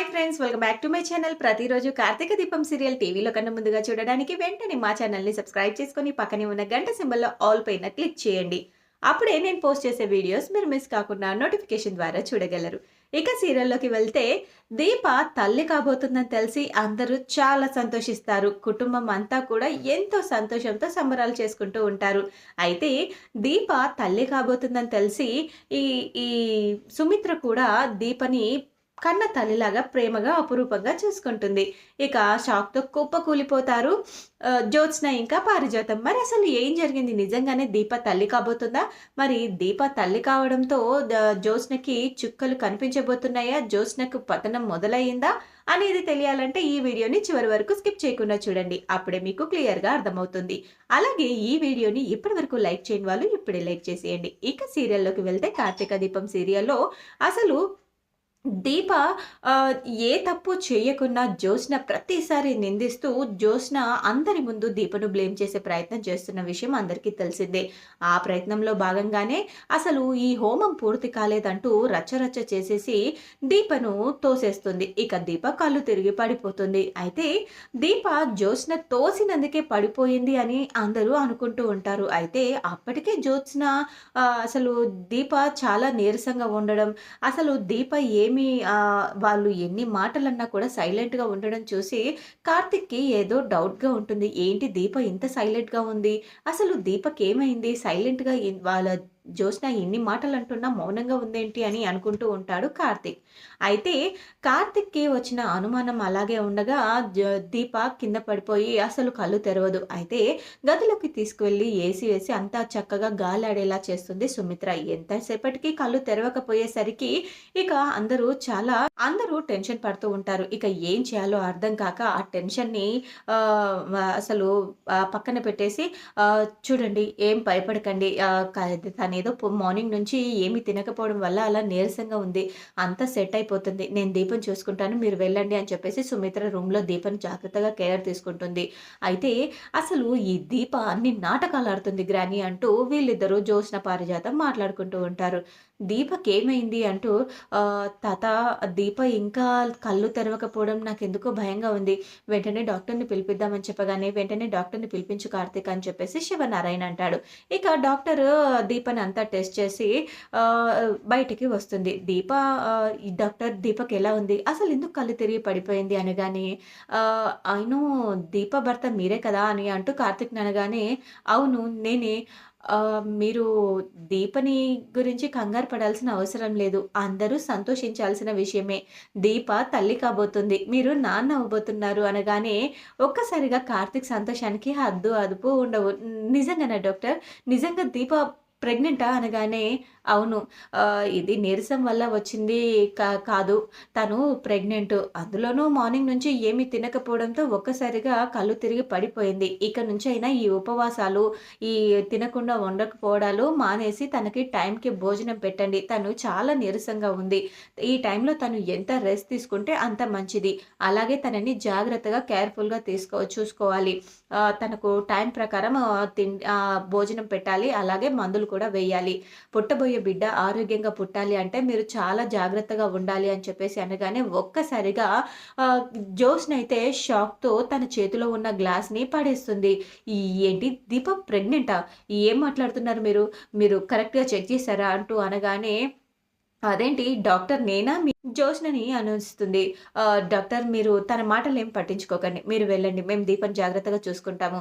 Hi friends welcome back to my channel. ప్రతిరోజు కార్తీక దీపం serial టీవీలో కన్నా ముందుగా చూడడానికి వెంటనే మా ఛానల్ని సబ్స్క్రైబ్ చేసుకొని పక్కనే ఉన్న గంట సింబల్లో ఆల్ పైన క్లిక్ చేయండి. అప్పుడే నేను పోస్ట్ చేసే వీడియోస్ మీరు మిస్ కాకుండా నోటిఫికేషన్ ద్వారా చూడగలరు. ఇక సీరియల్లోకి వెళ్తే దీప తల్లి కాబోతుందని తెలిసి అందరూ చాలా సంతోషిస్తారు. కుటుంబం అంతా కూడా ఎంతో సంతోషంతో సంబరాలు చేసుకుంటూ ఉంటారు. అయితే దీప తల్లి కాబోతుందని తెలిసి ఈ ఈ సుమిత్ర కూడా దీపని కన్న తల్లిలాగా ప్రేమగా అపురూపంగా చూసుకుంటుంది. ఇక షాక్తో కుప్ప కూలిపోతారు జ్యోత్స్న ఇంకా పారిజాతం. మరి అసలు ఏం జరిగింది? నిజంగానే దీప తల్లి కాబోతుందా? మరి దీప తల్లి కావడంతో జ్యోత్స్నకి చుక్కలు కనిపించబోతున్నాయా? జ్యోత్స్నకు పతనం మొదలయ్యిందా? అనేది తెలియాలంటే ఈ వీడియోని చివరి వరకు స్కిప్ చేయకుండా చూడండి. అప్పుడే మీకు క్లియర్గా అర్థమవుతుంది. అలాగే ఈ వీడియోని ఇప్పటి వరకు లైక్ చేయని వాళ్ళు ఇప్పుడే లైక్ చేసేయండి. ఇక సీరియల్లోకి వెళ్తే కార్తీక దీపం సీరియల్లో అసలు దీప ఏ తప్పు చేయకున్నా జ్యోత్స్న ప్రతిసారి నిందిస్తూ జ్యోత్స్న అందరి ముందు దీపను బ్లేమ్ చేసే ప్రయత్నం చేస్తున్న విషయం అందరికీ తెలిసిందే. ఆ ప్రయత్నంలో భాగంగానే అసలు ఈ హోమం పూర్తి కాలేదంటూ రచ్చరచ్చ చేసేసి దీపను తోసేస్తుంది. ఇక దీప కళ్ళు తిరిగి పడిపోతుంది. అయితే దీప జ్యోత్స్న తోసినందుకే పడిపోయింది అని అందరూ అనుకుంటూ ఉంటారు. అయితే అప్పటికే జ్యోత్స్న అసలు దీప చాలా నీరసంగా ఉండడం అసలు దీప ఏ ఏమి వాళ్ళు ఎన్ని మాటలన్నా కూడా సైలెంట్గా ఉండడం చూసి కార్తిక్కి ఏదో డౌట్గా ఉంటుంది. ఏంటి దీప ఇంత సైలెంట్గా ఉంది? అసలు దీపకి ఏమైంది సైలెంట్గా వాళ్ళ జ్యోత్స్న ఎన్ని మాటలు అంటున్నా మౌనంగా ఉందేంటి అని అనుకుంటూ ఉంటాడు కార్తిక్. అయితే కార్తిక్కి వచ్చిన అనుమానం అలాగే ఉండగా దీప కింద పడిపోయి అసలు కళ్ళు తెరవదు. అయితే గదిలోకి తీసుకువెళ్ళి ఏసీ వేసి అంతా చక్కగా గాలాడేలా చేస్తుంది సుమిత్ర. ఎంతసేపటికి కళ్ళు తెరవకపోయేసరికి ఇక అందరూ చాలా అందరూ టెన్షన్ పడుతూ ఉంటారు. ఇక ఏం చేయాలో అర్థం కాక ఆ టెన్షన్ని అసలు పక్కన పెట్టేసి చూడండి ఏం భయపడకండి. ఆ, ఏదో మార్నింగ్ నుంచి ఏమీ తినకపోవడం వల్ల అలా నీరసంగా ఉంది. అంతా సెట్ అయిపోతుంది. నేను దీపం చూసుకుంటాను మీరు వెళ్ళండి అని చెప్పేసి సుమిత్ర రూమ్లో దీపం జాగ్రత్తగా కేర్ తీసుకుంటుంది. అయితే అసలు ఈ దీప అన్ని నాటకాలు ఆడుతుంది గ్రాని అంటూ వీళ్ళిద్దరూ జోష్న పారిజాతం మాట్లాడుకుంటూ ఉంటారు. దీపకి ఏమైంది అంటూ తాత దీప ఇంకా కళ్ళు తెరవకపోవడం నాకు ఎందుకో భయంగా ఉంది. వెంటనే డాక్టర్ని పిలిపిద్దామని చెప్పగానే వెంటనే డాక్టర్ని పిలిపించు కార్తీక్ అని చెప్పేసి శివనారాయణ అంటాడు. ఇక డాక్టర్ దీపని అంతా టెస్ట్ చేసి బయటికి వస్తుంది. దీప డాక్టర్ దీపక్ ఎలా ఉంది? అసలు ఎందుకు కళ్ళు తిరిగి పడిపోయింది అనగానే ఆయన దీప భర్త మీరే కదా అని అంటూ కార్తిక్ అనగానే అవును నేనే. మీరు దీపని గురించి కంగారు పడాల్సిన అవసరం లేదు. అందరూ సంతోషించాల్సిన విషయమే. దీప తల్లి కాబోతుంది. మీరు నాన్న అవ్వబోతున్నారు అనగానే ఒక్కసారిగా కార్తిక్ సంతోషానికి హద్దు అదుపు ఉండవు. నిజంగానా డాక్టర్? నిజంగా దీప ప్రెగ్నెంటా అనగానే అవును. ఇది నీరసం వల్ల వచ్చింది కా కాదు. తను ప్రెగ్నెంట్. అందులోనూ మార్నింగ్ నుంచి ఏమీ తినకపోవడంతో ఒక్కసారిగా కళ్ళు తిరిగి పడిపోయింది. ఇక నుంచి అయినా ఈ ఉపవాసాలు ఈ తినకుండా ఉండకపోవడాలు మానేసి తనకి టైంకి భోజనం పెట్టండి. తను చాలా నీరసంగా ఉంది. ఈ టైంలో తను ఎంత రెస్ట్ తీసుకుంటే అంత మంచిది. అలాగే తనని జాగ్రత్తగా కేర్ఫుల్గా తీసుకో చూసుకోవాలి. తనకు టైం ప్రకారం తిన్ భోజనం పెట్టాలి. అలాగే మందులు కూడా వేయాలి. పుట్టబోయే బిడ్డ ఆరోగ్యంగా పుట్టాలి అంటే మీరు చాలా జాగ్రత్తగా ఉండాలి అని చెప్పేసి అనగానే ఒక్కసారిగా జోష్ని అయితే షాక్తో తన చేతిలో ఉన్న గ్లాస్ని పడేస్తుంది. ఈ ఏంటి దీప ప్రెగ్నెంటా? ఏం మాట్లాడుతున్నారు మీరు? మీరు కరెక్ట్గా చెక్ చేశారా అంటూ అనగానే అదేంటి డాక్టర్ నేనా మీ జోష్నని అనుస్తుంది డాక్టర్ మీరు తన మాటలు ఏం పట్టించుకోకండి. మీరు వెళ్ళండి. మేము దీపని జాగ్రత్తగా చూసుకుంటాము.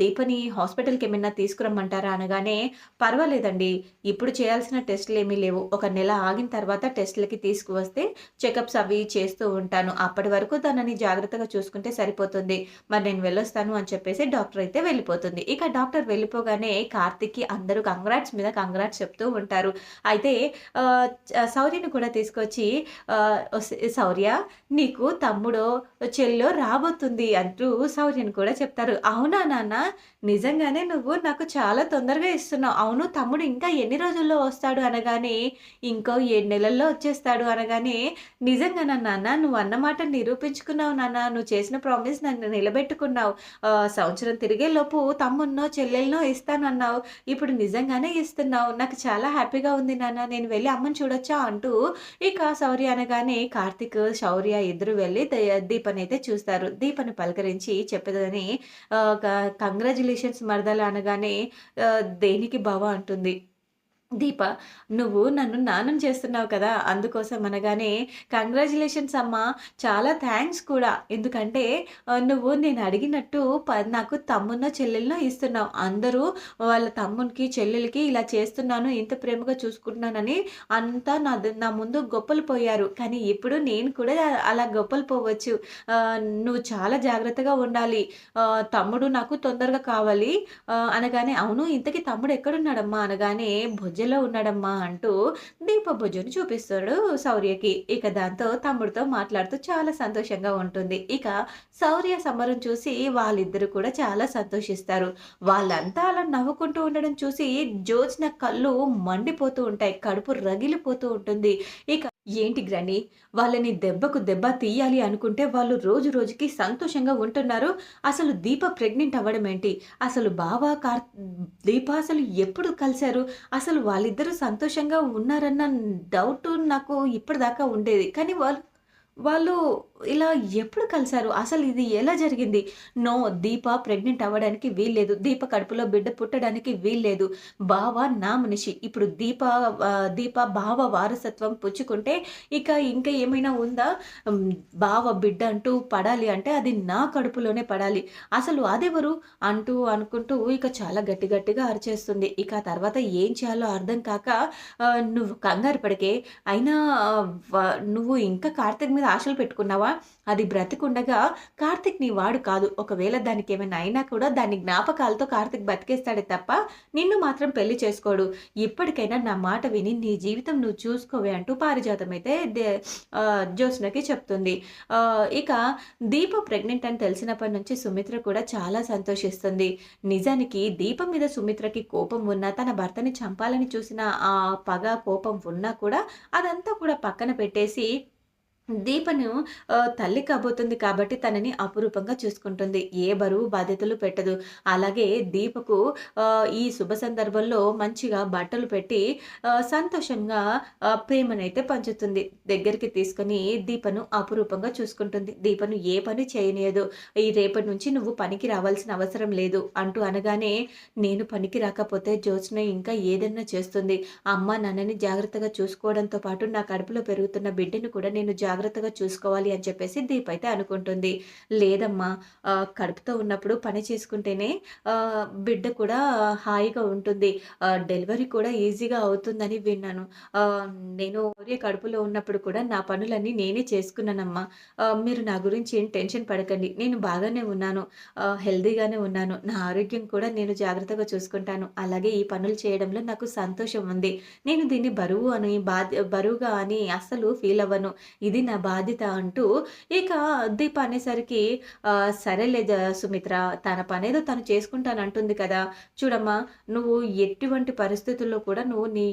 దీపని హాస్పిటల్కి ఏమైనా తీసుకురమ్మంటారా అనగానే పర్వాలేదండి. ఇప్పుడు చేయాల్సిన టెస్టులు ఏమీ లేవు. ఒక నెల ఆగిన తర్వాత టెస్టులకి తీసుకువస్తే చెకప్స్ అవి చేస్తూ ఉంటాను. అప్పటి వరకు తనని జాగ్రత్తగా చూసుకుంటే సరిపోతుంది. మరి నేను వెళ్ళొస్తాను అని చెప్పేసి డాక్టర్ అయితే వెళ్ళిపోతుంది. ఇక డాక్టర్ వెళ్ళిపోగానే కార్తిక్కి అందరూ కంగ్రాట్స్ మీద కంగ్రాట్స్ చెప్తూ ఉంటారు. అయితే సౌర్యని కూడా తీసుకొచ్చి శౌర్య నీకు తమ్ముడో చెల్లో రాబోతుంది అంటూ శౌర్యని కూడా చెప్తారు. అవునా నాన్న? నిజంగానే నువ్వు నాకు చాలా తొందరగా ఇస్తున్నావు. అవును తమ్ముడు ఇంకా ఎన్ని రోజుల్లో వస్తాడు అనగానే ఇంకో ఏడు నెలల్లో వచ్చేస్తాడు అనగానే నిజంగానా నాన్న నువ్వు అన్నమాట నిరూపించుకున్నావు నాన్న. నువ్వు చేసిన ప్రామిస్ నన్ను నిలబెట్టుకున్నావు. సంవత్సరం తిరిగే లోపు తమ్మున్నో చెల్లెలనో ఇస్తానన్నావు. ఇప్పుడు నిజంగానే ఇస్తున్నావు. నాకు చాలా హ్యాపీగా ఉంది నాన్న. నేను వెళ్ళి అమ్మని చూడొచ్చా? అంటూ ఇక సౌ శౌర్య అనగానే కార్తీక్, శౌర్య ఇద్దరు వెళ్ళి దీపని దీపనైతే చూస్తారు. దీపని పలకరించి చెప్పదని కంగ్రాచులేషన్స్ మరదలు అనగానే దేనికి బావ అంటుంది. దీప నువ్వు నన్ను నానం చేస్తున్నావు కదా! అందుకోసం అనగానే కంగ్రాచులేషన్స్ అమ్మా! చాలా థ్యాంక్స్ కూడా. ఎందుకంటే నువ్వు నేను అడిగినట్టు ప నాకు తమ్ముడినో, చెల్లెలినో ఇస్తున్నావు. అందరూ వాళ్ళ తమ్మునికి, చెల్లెలకి ఇలా చేస్తున్నాను, ఇంత ప్రేమగా చూసుకుంటున్నానని అంతా నా నా ముందు గొప్పలు పోయారు. కానీ ఇప్పుడు నేను కూడా అలా గొప్పలు పోవచ్చు. నువ్వు చాలా జాగ్రత్తగా ఉండాలి. తమ్ముడు నాకు తొందరగా కావాలి అనగానే అవును ఇంతకి తమ్ముడు ఎక్కడున్నాడమ్మా? అనగానే మధ్యలో ఉన్నాడమ్మా అంటూ దీప భుజను చూపిస్తాడు శౌర్యకి. ఇక దాంతో తమ్ముడితో మాట్లాడుతూ చాలా సంతోషంగా ఉంటుంది. ఇక శౌర్య సమరం చూసి వాళ్ళిద్దరూ కూడా చాలా సంతోషిస్తారు. వాళ్ళంతా అలా నవ్వుకుంటూ ఉండడం చూసి జ్యోత్స్న కళ్ళు మండిపోతూ ఉంటాయి. కడుపు రగిలిపోతూ ఉంటుంది. ఇక ఏంటి గ్రాని వాళ్ళని దెబ్బకు దెబ్బ తీయాలి అనుకుంటే వాళ్ళు రోజు రోజుకి సంతోషంగా ఉంటున్నారు. అసలు దీప ప్రెగ్నెంట్ అవ్వడం ఏంటి? అసలు బావా కార్ దీప అసలు ఎప్పుడు కలిశారు అసలు వాళ్ళిద్దరూ సంతోషంగా ఉన్నారన్న డౌట్ నాకు ఇప్పటిదాకా ఉండేది. కానీ వాళ్ళు వాళ్ళు ఇలా ఎప్పుడు కలిశారు అసలు ఇది ఎలా జరిగింది? నో దీప ప్రెగ్నెంట్ అవ్వడానికి వీల్లేదు. దీప కడుపులో బిడ్డ పుట్టడానికి వీల్లేదు. బావ నా మనిషి. ఇప్పుడు దీప దీప బావ వారసత్వం పుచ్చుకుంటే ఇక ఇంకా ఏమైనా ఉందా? బావ బిడ్డ అంటూ పడాలి అంటే అది నా కడుపులోనే పడాలి. అసలు అదెవరు? అంటూ అనుకుంటూ ఇక చాలా గట్టి గట్టిగా అరిచేస్తుంది. ఇక తర్వాత ఏం చేయాలో అర్థం కాక నువ్వు కంగారు పడికే అయినా నువ్వు ఇంకా కార్తీక్ మీద ఆశలు పెట్టుకున్నావా? అది బ్రతికుండగా కార్తిక్ నీ వాడు కాదు. ఒకవేళ దానికి ఏమైనా అయినా కూడా దాని జ్ఞాపకాలతో కార్తిక్ బతికేస్తాడే తప్ప నిన్ను మాత్రం పెళ్ళి చేసుకోడు. ఇప్పటికైనా నా మాట విని నీ జీవితం నువ్వు చూసుకోవే అంటూ పారిజాతం అయితే దే జ్యోత్స్నకి చెప్తుంది. ఇక దీప ప్రెగ్నెంట్ అని తెలిసినప్పటి నుంచి సుమిత్ర కూడా చాలా సంతోషిస్తుంది. నిజానికి దీపం మీద సుమిత్రకి కోపం ఉన్నా, తన భర్తని చంపాలని చూసిన ఆ పగ, కోపం ఉన్నా కూడా అదంతా కూడా పక్కన పెట్టేసి దీపను తల్లి కాబోతుంది కాబట్టి తనని అపురూపంగా చూసుకుంటుంది. ఏ బరువు బాధ్యతలు పెట్టదు. అలాగే దీపకు ఈ శుభ సందర్భంలో మంచిగా బట్టలు పెట్టి సంతోషంగా ప్రేమనైతే పంచుతుంది. దగ్గరికి తీసుకొని దీపను అపురూపంగా చూసుకుంటుంది. దీపను ఏ పని చేయనీయదు. ఈ రేపటి నుంచి నువ్వు పనికి రావాల్సిన అవసరం లేదు అంటూ అనగానే నేను పనికి రాకపోతే జ్యోత్స్న ఇంకా ఏదన్నా చేస్తుంది. అమ్మ, నన్నని జాగ్రత్తగా చూసుకోవడంతో పాటు నా కడుపులో పెరుగుతున్న బిడ్డను కూడా నేను జాగ్రత్తగా చూసుకోవాలి అని చెప్పేసి దీప్ అయితే అనుకుంటుంది. లేదమ్మా కడుపుతో ఉన్నప్పుడు పని చేసుకుంటేనే బిడ్డ కూడా హాయిగా ఉంటుంది. డెలివరీ కూడా ఈజీగా అవుతుందని విన్నాను. నేను ఒరే కడుపులో ఉన్నప్పుడు కూడా నా పనులన్నీ నేనే చేసుకున్నానమ్మా. మీరు నా గురించి ఏం టెన్షన్ పడకండి. నేను బాగానే ఉన్నాను. హెల్దీగానే ఉన్నాను. నా ఆరోగ్యం కూడా నేను జాగ్రత్తగా చూసుకుంటాను. అలాగే ఈ పనులు చేయడంలో నాకు సంతోషం ఉంది. నేను దీన్ని బరువు అని బాధ్య బరువుగా అని అస్సలు ఫీల్ అవ్వను. ఇది నా బాధ్యత అంటూ ఇక దీప అనేసరికి సరేలే సుమిత్ర తన పనేదో తను చేసుకుంటానంటుంది కదా! చూడమ్మా నువ్వు ఎటువంటి పరిస్థితుల్లో కూడా నువ్వు నీ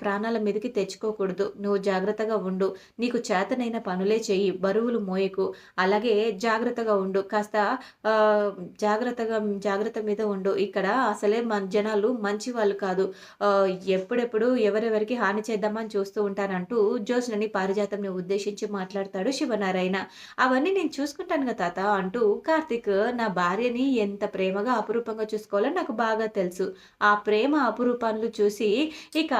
ప్రాణాల మీదకి తెచ్చుకోకూడదు. నువ్వు జాగ్రత్తగా ఉండు. నీకు చేతనైన పనులే చెయ్యి. బరువులు మోయకు. అలాగే జాగ్రత్తగా ఉండు. కాస్త జాగ్రత్తగా జాగ్రత్త మీద ఉండు. ఇక్కడ అసలే మన జనాలు మంచి వాళ్ళు కాదు. ఎప్పుడెప్పుడు ఎవరెవరికి హాని చేద్దామని చూస్తూ ఉంటానంటూ జ్యోత్స్నని, పారిజాతంని ఉద్దేశించి మాట్లాడతాడు శివనారాయణ. అవన్నీ నేను చూసుకుంటాను కదా తాత అంటూ కార్తిక్ నా భార్యని ఎంత ప్రేమగా, అపురూపంగా చూసుకోవాలో నాకు బాగా తెలుసు. ఆ ప్రేమ అపురూపాలు చూసి ఇక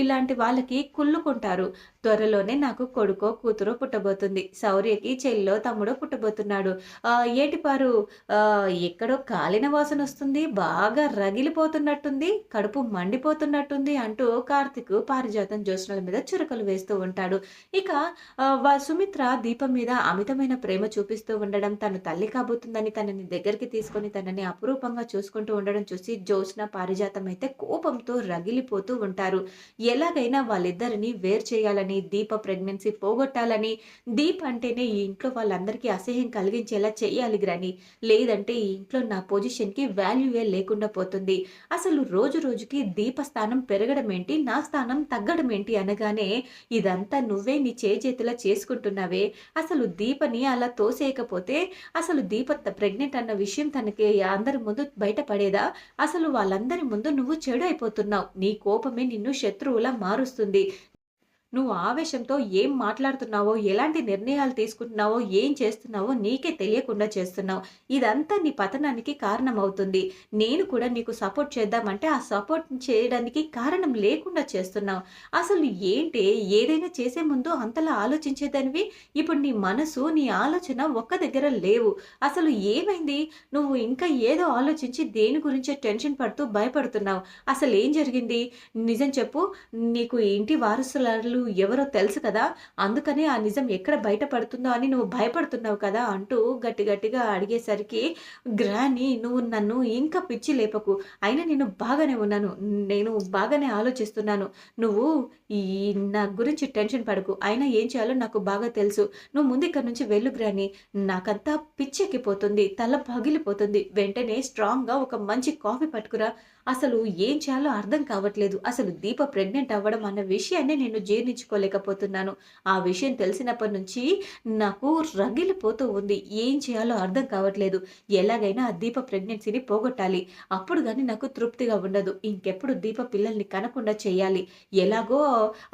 ఇలాంటి వాళ్ళకి కుళ్ళుకుంటారు. త్వరలోనే నాకు కొడుకో, కూతురో పుట్టబోతుంది. శౌర్యకి చెల్లో, తమ్ముడో పుట్టబోతున్నాడు. ఏటి పారు ఎక్కడో కాలిన వాసన వస్తుంది బాగా రగిలిపోతున్నట్టుంది. కడుపు మండిపోతున్నట్టుంది అంటూ కార్తిక్ పారిజాతం, జ్యోత్స్నల మీద చురకలు వేస్తూ ఉంటాడు. ఇక సుమిత్ర దీపం మీద అమితమైన ప్రేమ చూపిస్తూ ఉండడం, తను తల్లి కాబోతుందని తనని దగ్గరికి తీసుకొని తనని అపురూపంగా చూసుకుంటూ ఉండడం చూసి జ్యోత్స్న, పారిజాతం అయితే కోపంతో రగిలిపోతూ ఉంటారు. ఎలాగైనా వాళ్ళిద్దరిని వేరు చేయాలని, దీప ప్రెగ్నెన్సీ పోగొట్టాలని, దీప్ అంటేనే ఈ ఇంట్లో వాళ్ళందరికీ అసహ్యం కలిగించేలా చేయాలి గ్రాని. లేదంటే ఈ ఇంట్లో నా పొజిషన్‌కి వాల్యూయే లేకుండా పోతుంది. అసలు రోజు రోజుకి దీప స్థానం పెరగడం ఏంటి? నా స్థానం తగ్గడం ఏంటి? అనగానే ఇదంతా నువ్వే నీ చేతిలా చేసుకుంటున్నావే. అసలు దీపని అలా తోసేయకపోతే అసలు దీప ప్రెగ్నెంట్ అన్న విషయం తనకి అందరి ముందు బయటపడేదా అసలు వాళ్ళందరి ముందు నువ్వు చెడు అయిపోతున్నావు. నీ కోపమే నిన్ను శత్రువులా మారుస్తుంది. నువ్వు ఆవేశంతో ఏం మాట్లాడుతున్నావో, ఎలాంటి నిర్ణయాలు తీసుకుంటున్నావో, ఏం చేస్తున్నావో నీకే తెలియకుండా చేస్తున్నావు. ఇదంతా నీ పతనానికి కారణమవుతుంది. నేను కూడా నీకు సపోర్ట్ చేద్దామంటే, ఆ సపోర్ట్ చేయడానికి కారణం లేకుండా చేస్తున్నావు. అసలు ఏంటే ఏదైనా చేసే ముందు అంతలా ఆలోచించేదానివి, ఇప్పుడు నీ మనసు, నీ ఆలోచన ఒక్క దగ్గర లేవు. అసలు ఏమైంది? నువ్వు ఇంకా ఏదో ఆలోచించి దేని గురించే టెన్షన్ పడుతూ భయపడుతున్నావు. అసలేం జరిగింది? నిజం చెప్పు. నీకు ఇంటి నువ్వు ఎవరో తెలుసు కదా! అందుకనే ఆ నిజం ఎక్కడ బయట పడుతుందో అని నువ్వు భయపడుతున్నావు కదా! అంటూ గట్టి గట్టిగా అడిగేసరికి, గ్రాని నువ్వు నన్ను ఇంకా పిచ్చి లేపకు. అయినా నేను బాగానే ఉన్నాను. నేను బాగానే ఆలోచిస్తున్నాను. నువ్వు ఈ నా గురించి టెన్షన్ పడకు. అయినా ఏం చేయాలో నాకు బాగా తెలుసు. నువ్వు ముందు ఇక్కడి నుంచి వెళ్ళు గ్రాని. నాకంతా పిచ్చెక్కిపోతుంది. తల పగిలిపోతుంది. వెంటనే స్ట్రాంగ్‌గా ఒక మంచి కాఫీ పట్టుకురా. అసలు ఏం చేయాలో అర్థం కావట్లేదు. అసలు దీప ప్రెగ్నెంట్ అవ్వడం అన్న విషయాన్ని నేను జీర్ణించుకోలేకపోతున్నాను. ఆ విషయం తెలిసినప్పటి నుంచి నాకు రగిలిపోతూ ఉంది. ఏం చేయాలో అర్థం కావట్లేదు. ఎలాగైనా ఆ దీప ప్రెగ్నెన్సీని పోగొట్టాలి. అప్పుడు కానీ నాకు తృప్తిగా ఉండదు. ఇంకెప్పుడు దీప పిల్లల్ని కనకుండా చేయాలి. ఎలాగో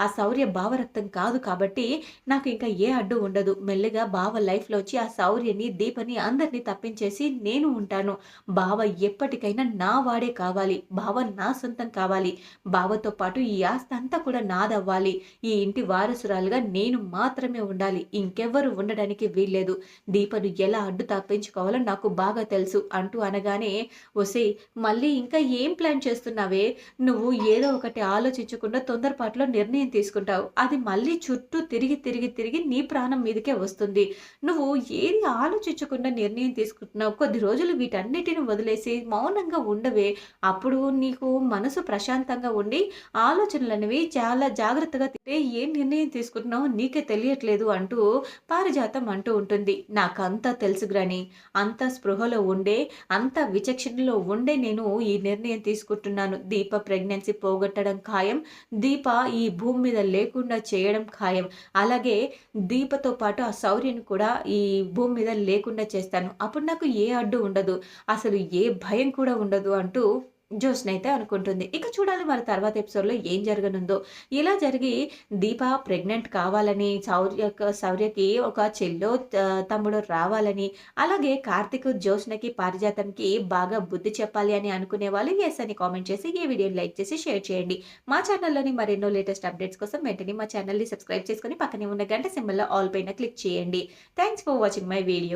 ఆ శౌర్య భావరక్తం కాదు కాబట్టి నాకు ఇంకా ఏ అడ్డు ఉండదు. మెల్లగా బావ లైఫ్లో వచ్చి ఆ శౌర్యని, దీపని అందరిని తప్పించేసి నేను ఉంటాను. బావ ఎప్పటికైనా నా వాడే కావాలి. బావ నా సొంతం కావాలి. బావతో పాటు ఈ ఆస్తి అంతా కూడా నాదవ్వాలి. ఈ ఇంటి వారసురాలుగా నేను మాత్రమే ఉండాలి. ఇంకెవ్వరు ఉండడానికి వీల్లేదు. దీపను ఎలా అడ్డు తప్పించుకోవాలో నాకు బాగా తెలుసు అంటూ అనగానే, ఒసే మళ్ళీ ఇంకా ఏం ప్లాన్ చేస్తున్నావే? నువ్వు ఏదో ఒకటి ఆలోచించకుండా తొందరపాటులో నిర్ణయం తీసుకుంటావు. అది మళ్ళీ చుట్టూ తిరిగి, తిరిగి, తిరిగి నీ ప్రాణం మీదకే వస్తుంది. నువ్వు ఏది ఆలోచించకుండా నిర్ణయం తీసుకుంటున్నావు. కొద్ది రోజులు వీటన్నిటిని వదిలేసి మౌనంగా ఉండవే. అప్పుడు నీకు మనసు ప్రశాంతంగా ఉండి ఆలోచనలనేవి చాలా జాగ్రత్తగా తింటే ఏం నిర్ణయం తీసుకుంటున్నావో నీకే తెలియట్లేదు అంటూ పారిజాతం అంటూ ఉంటుంది. నాకంతా తెలుసు గ్రాని. అంత స్పృహలో ఉండే, అంత విచక్షణలో ఉండే నేను ఈ నిర్ణయం తీసుకుంటున్నాను. దీప ప్రెగ్నెన్సీ పోగొట్టడం ఖాయం. దీప ఈ భూమి మీద లేకుండా చేయడం ఖాయం. అలాగే దీపతో పాటు ఆ శౌర్యని కూడా ఈ భూమి మీద లేకుండా చేస్తాను. అప్పుడు నాకు ఏ అడ్డు ఉండదు. అసలు ఏ భయం కూడా ఉండదు అంటూ జ్యోత్స్న అయితే అనుకుంటుంది. ఇక చూడాలి మరి తర్వాత ఎపిసోడ్‌లో ఏం జరగనుందో. ఇలా జరిగి దీప ప్రెగ్నెంట్ కావాలని శౌర్యక శౌర్యకి ఒక చెల్లో తమ్ముడు తమ్ముడో రావాలని అలాగే కార్తీక్, జ్యోత్స్నకి, పారిజాతంకి బాగా బుద్ధి చెప్పాలి అని అనుకునే వాళ్ళు ఎస్ అని కామెంట్ చేసి ఈ వీడియోని లైక్ చేసి షేర్ చేయండి. మా ఛానల్‌లోని మరెన్నో లేటెస్ట్ అప్డేట్స్ కోసం వెంటనే మా ఛానల్‌ని సబ్స్క్రైబ్ చేసుకొని పక్కనే ఉన్న గంట సింబల్‌లో ఆల్ పైన క్లిక్ చేయండి. Thanks for watching my video.